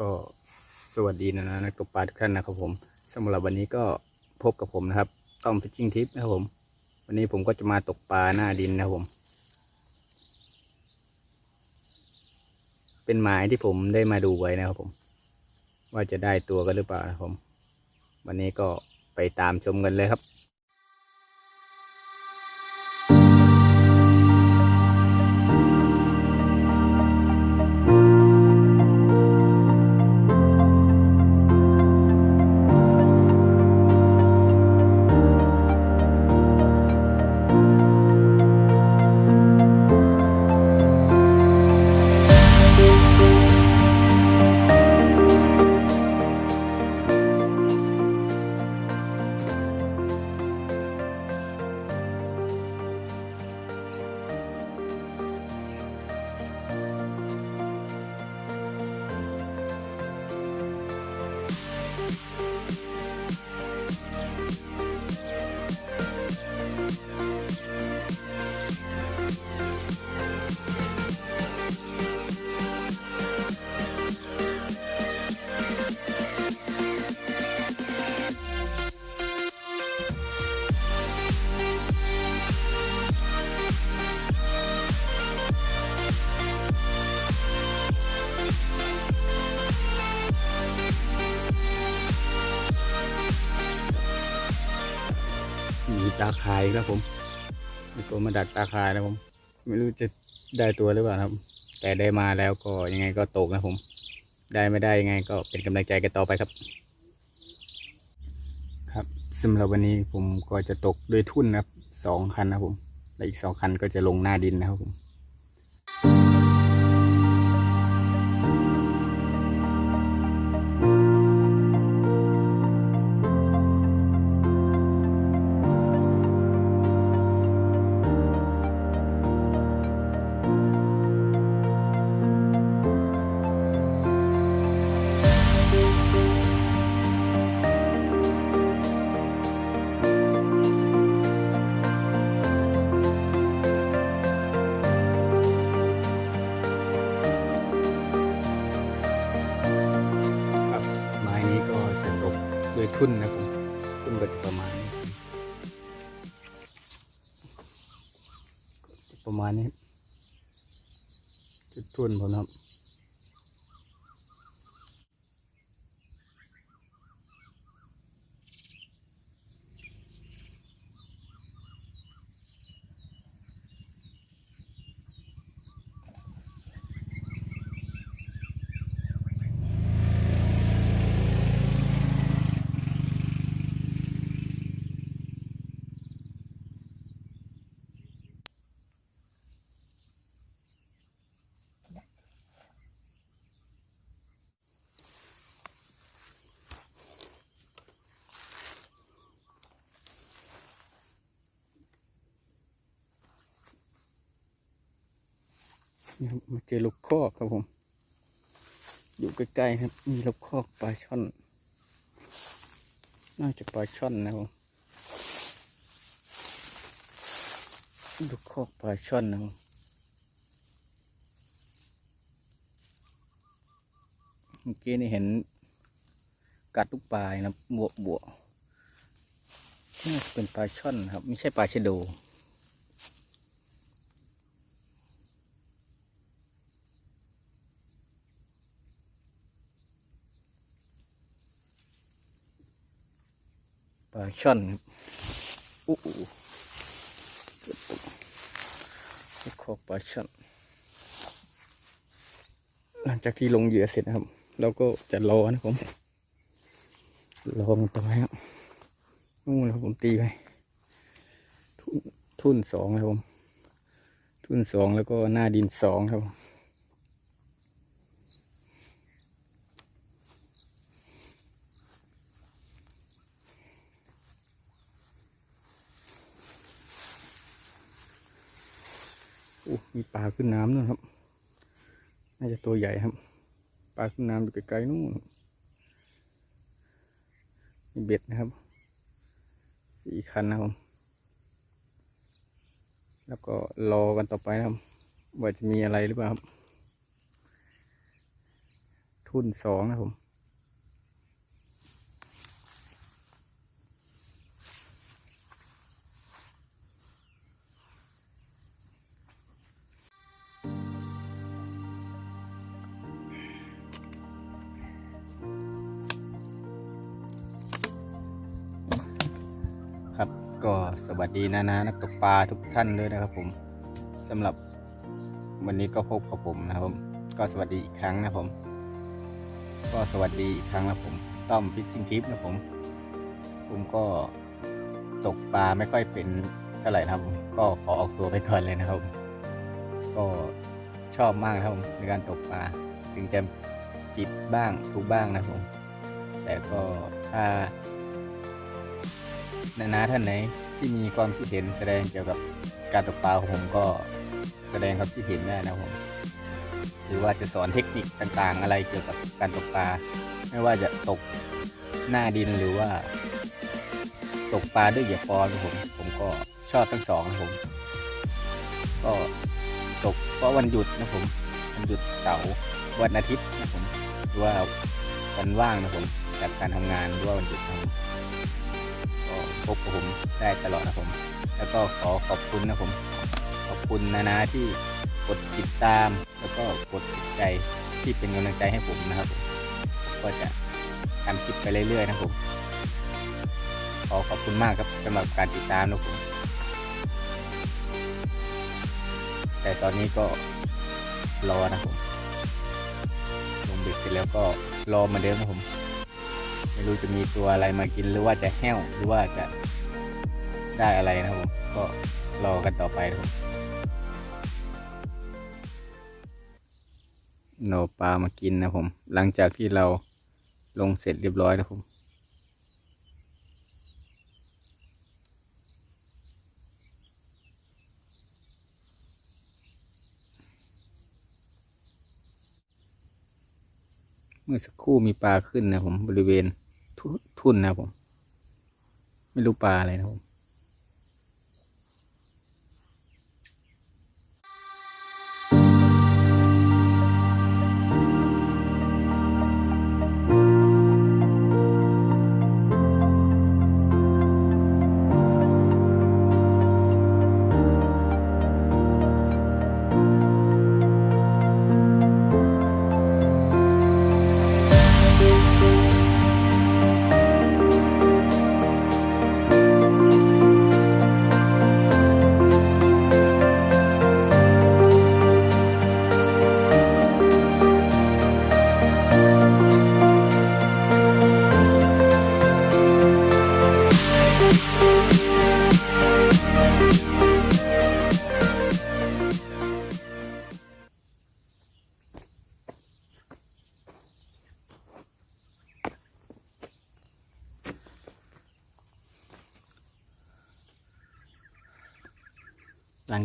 ก็สวัสดีนะนะนักตกปลาทุกท่านนะครับผมสำหรับวันนี้ก็พบกับผมนะครับ ต้อมฟิชชิ่งทิปนะครับผม วันนี้ผมก็จะมาตกปลาหน้าดินนะครับผม เป็นหมายที่ผมได้มาดูไว้นะครับผม ว่าจะได้ตัวกันหรือเปล่านะครับผม วันนี้ก็ไปตามชมกันเลยครับ ตาคายครับผมมีตัวมาดักตาคายนะผม ไม่รู้จะได้ตัวหรือเปล่าครับ แต่ได้มาแล้วก็ยังไงก็ตกนะผม ได้ไม่ได้ยังไงก็เป็นกำลังใจกันต่อไปครับ ครับสำหรับวันนี้ผมก็จะตกด้วยทุ่นนะครับสองคันนะครับผม และอีกสองคันก็จะลงหน้าดินนะครับผม จุดทุ่นผมครับ นี่ครับมาเจอลูกคอกครับผม อยู่ใกล้ๆครับ มีลูกคอกปลาช่อน น่าจะปลาช่อนนะครับลูกคอกปลาช่อนนะครับเมื่อกี้นี่เห็นกัดลูกปลานะครับบวบวน่าจะเป็นปลาช่อนครับ ไม่ใช่ปลาชะโด ช่อนครับอู้หูเกือบตกลูกคอกปลาช่อน หลังจากที่ลงเหยื่อเสร็จนะครับ เราก็จะรอนะผมรอมันต่อไปครับนู่นนะครับผมตีไปทุนทุนสองนะครับผม ทุนสองแล้วก็หน้าดินสองครับ อู้มีปลาขึ้นน้ำนู่นครับ น่าจะตัวใหญ่ครับ ปลาขึ้นน้ำอยู่ไกลๆนู่นมีเบ็ดนะครับสี่คันนะครับ แล้วก็รอกันต่อไปนะครับ ว่าจะมีอะไรหรือเปล่าครับ ทุ่นสองนะครับ ครับ ก็สวัสดีนะนะนักตกปลาทุกท่านเลยนะครับผมสำหรับวันนี้ก็พบกับผมนะครับผมก็สวัสดีอีกครั้งนะผม ก็สวัสดีอีกครั้งนะผมต้อมฟิชชิ่งทิปนะผม ผมก็ตกปลาไม่ค่อยเป็นเท่าไหร่นะครับผมก็ขอออกตัวไปก่อนเลยนะครับ ก็ชอบมากนะครับผมในการตกปลาถึงจะผิดบ้างถูกบ้างนะผม แต่ก็ถ้า นานาท่านไหนที่มีความคิดเห็นแสดงเกี่ยวกับการตกปลาของผมก็แสดงความคิดเห็นได้นะผมหรือว่าจะสอนเทคนิคต่างๆ อะไรเกี่ยวกับการตกปลา ไม่ว่าจะตกหน้าดินหรือว่า ตกปลาด้วยเหยื่อปอนผม ผมก็ชอบทั้งสองครับผม ก็ตกเพราะวันหยุดนะผมวันหยุดเสาร์วันอาทิตย์นะผมหรือว่าวันว่างนะผมจากการทำงานหรือว่าวันหยุดนะ พบกับผมได้ตลอดนะผม แล้วก็ขอขอบคุณนะผม ขอบคุณนานาที่กดติดตาม แล้วก็กดติดใจที่เป็นกำลังใจให้ผมนะครับผมก็จะทำคลิปไปเรื่อยๆนะผม ขอขอบคุณมากครับสำหรับการติดตามนะผม แต่ตอนนี้ก็รอนะผมลงเบ็ดเสร็จแล้วก็รอมาเดิมนะผม ไม่รู้จะมีตัวอะไรมากินหรือว่าจะแห้วหรือว่าจะได้อะไรนะครับผมก็รอกันต่อไปนะครับโนปลามากินนะผม หลังจากที่เราลงเสร็จเรียบร้อยแล้วผมเมื่อสักครู่มีปลาขึ้นนะผมบริเวณ ทุ่นนะผม ไม่รู้ปลาอะไรนะผม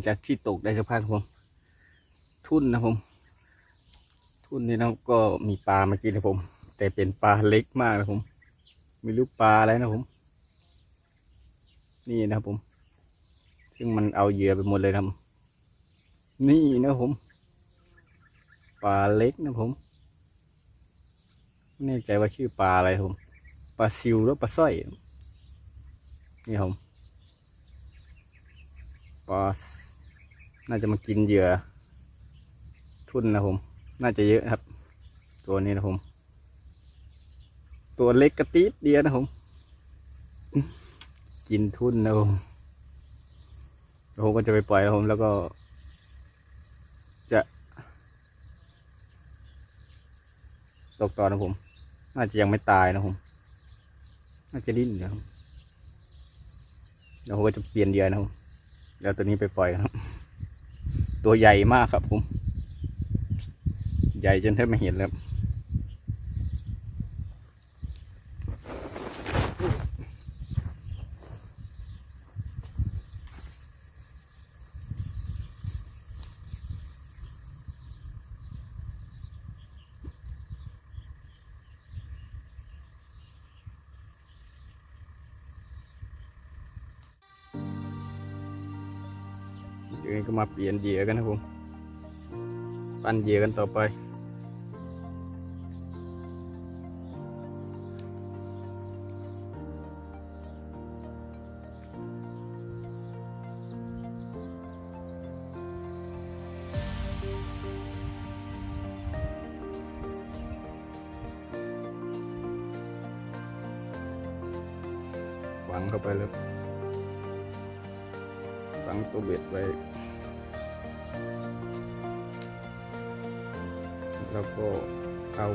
จากที่ตกได้สักพักครับผม ทุ่นนะผม ทุ่นนี่นะก็มีปลามากินนะผม แต่เป็นปลาเล็กมากนะผมไม่รู้ปลาอะไรนะผม นี่นะครับผม ซึ่งมันเอาเหยื่อไปหมดเลยนะครับนี่นะครับผม ปลาเล็กนะผมไม่แน่ใจว่าชื่อปลาอะไรครับผมปลาซิวหรือปลาสร้อย นี่ครับผมปลา น่าจะมากินเหยื่อ ทุ่นนะผม น่าจะเยอะครับ ตัวนี้นะผม ตัวเล็กกระติดเดียวนะผม กินทุ่นนะผมแล้วผมก็จะไปปล่อยนะผมแล้วก็ จะตกต่อนะผม น่าจะยังไม่ตายนะผม น่าจะดิ้นอยู่ครับแล้วผมก็จะเปลี่ยนเหยื่อนะผมแล้วตัวนี้ไปปล่อยครับ ตัวใหญ่มากครับผม ใหญ่จนแทบไม่เห็นแล้ว ยังไงก็มาเปลี่ยนเหยื่อกันนะผมปั้นเหยื่อกันต่อไปฝังเข้าไปเลย งตัวเบ็ดไว้ แล้วก็เอา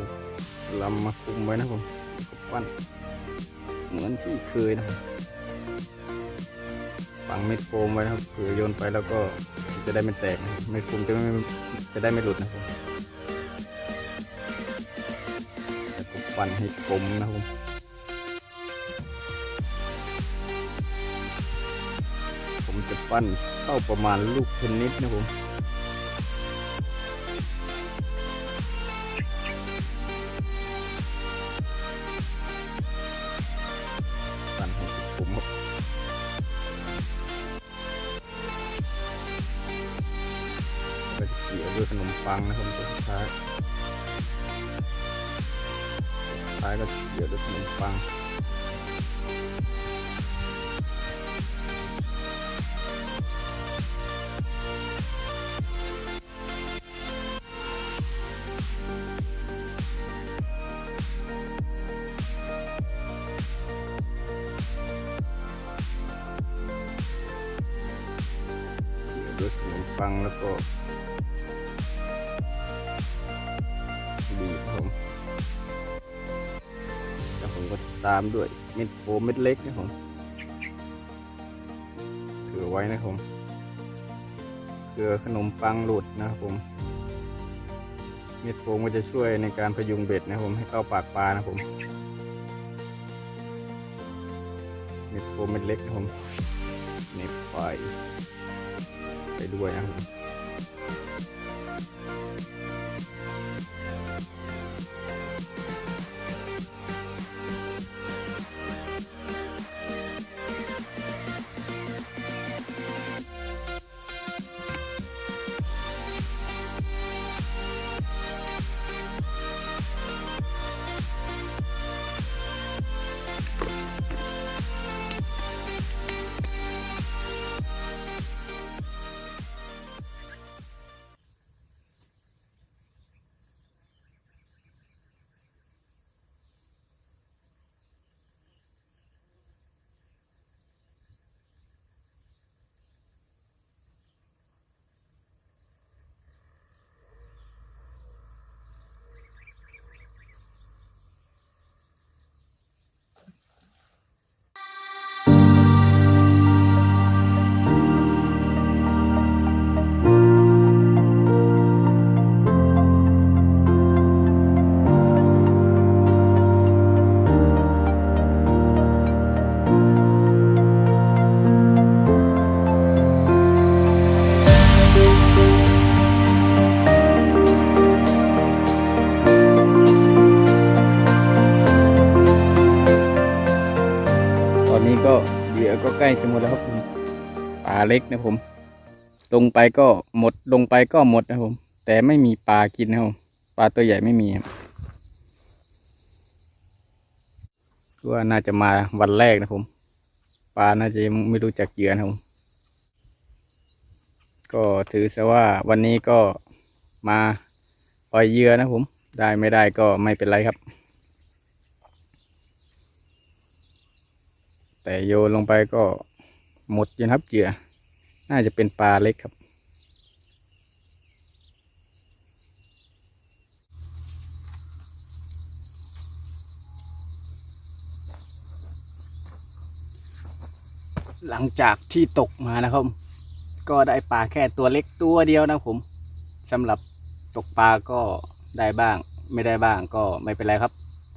ลำมาคุมไว้นะผมปั้นเหมือนที่เคยนะฝังเม็ดโฟมไว้นะครับเผื่อโยนไปแล้วก็จะได้ไม่แตกเม็ดโฟมจะไม่จะได้ไม่หลุดนะครับผมปั้นให้กลมนะครับผม จะปั้นเข้าประมาณลูกเทนนิสนะผมปั่นให้สุดผมครับก็เกี่ยวด้วยขนมปังนะครับตัวสุดท้ายสุดท้ายก็เกี่ยวด้วยขนมปัง ตามด้วยเม็ดโฟมเม็ดเล็กนะครับผมถือไว้นะครับผมเกลือขนมปังหลุดนะครับผม เม็ดโฟมก็จะช่วยในการพยุงเบ็ดนะครับผมให้เข้าปากปลานะครับผมเม็ดโฟมเม็ดเล็กนะครับผมเน็บไปไปด้วยนะครับ เหยื่อก็ใกล้จะหมดแล้วครับผมปลาเล็กนะผม ลงไปก็หมดลงไปก็หมดนะผม แต่ไม่มีปลากินนะผมปลาตัวใหญ่ไม่มีครับว่าน่าจะมาวันแรกนะผม ปลาน่าจะไม่รู้จักเหยื่อนะผม ก็ถือซะว่าวันนี้ก็มาปล่อยเหยื่อนะผม ได้ไม่ได้ก็ไม่เป็นไรครับ แต่โยนลงไปก็หมดยู่นะครับเหยื่อน่าจะเป็นปลาเล็กครับ หลังจากที่ตกมานะครับ ก็ได้ปลาแค่ตัวเล็กตัวเดียวนะผมสำหรับตกปลาก็ได้บ้าง ไม่ได้บ้างก็ไม่เป็นไรครับ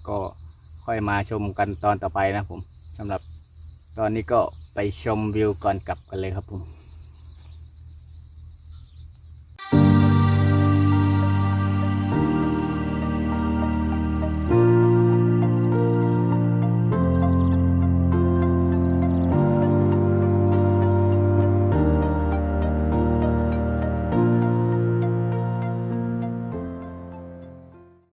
ก็ค่อยมาชมกันตอนต่อไปนะผมสำหรับ ตอนนี้ก็ไปชมวิวก่อนกลับกันเลยครับผม